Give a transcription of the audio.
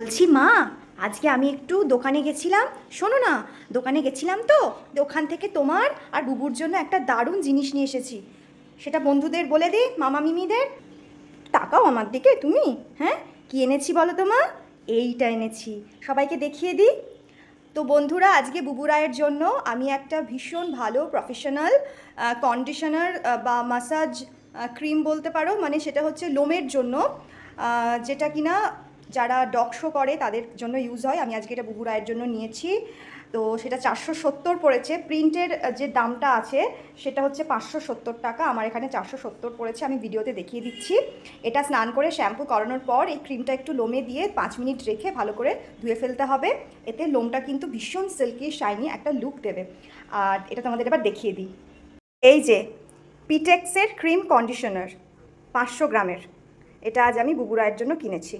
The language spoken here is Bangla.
বলছি, মা, আজকে আমি একটু দোকানে গেছিলাম। শোনো না, দোকানে গেছিলাম তো, ওখান থেকে তোমার আর বুবুর জন্য একটা দারুণ জিনিস নিয়ে এসেছি। সেটা বন্ধুদের বলে দিই মামা মিমিদের। টাকাও আমার দিকে, তুমি? হ্যাঁ? কি এনেছি বলো তো, মা? এইটা এনেছি। সবাইকে দেখিয়ে দিই। তো বন্ধুরা, আজকে বুবু রায়ের জন্য আমি একটা ভীষণ ভালো প্রফেশনাল কন্ডিশনার বা মাসাজ ক্রিম বলতে পারো। মানে সেটা হচ্ছে লোমের জন্য যেটা কিনা যারা ডগ শো করে, তাদের জন্য ইউজ হয়। আমি আজকে এটা বুবু রায়ের জন্য নিয়েছি। তো সেটা চারশো সত্তর পড়েছে। প্রিন্টের যে দামটা আছে, সেটা হচ্ছে পাঁচশো সত্তর টাকা। আমার এখানে চারশো সত্তর পড়েছে। আমি ভিডিওতে দেখিয়ে দিচ্ছি। এটা স্নান করে শ্যাম্পু করানোর পর, এই ক্রিমটা একটু লোমে দিয়ে পাঁচ মিনিট রেখে ভালো করে ধুয়ে ফেলতে হবে। এতে লোমটা কিন্তু ভীষণ সিল্কি শাইনি একটা লুক দেবে। আর এটা তোমাদের এবার দেখিয়ে দিই। এই যে পিটেক্সের ক্রিম কন্ডিশনার পাঁচশো গ্রামের। এটা আজ আমি বুবু রায়ের জন্য কিনেছি।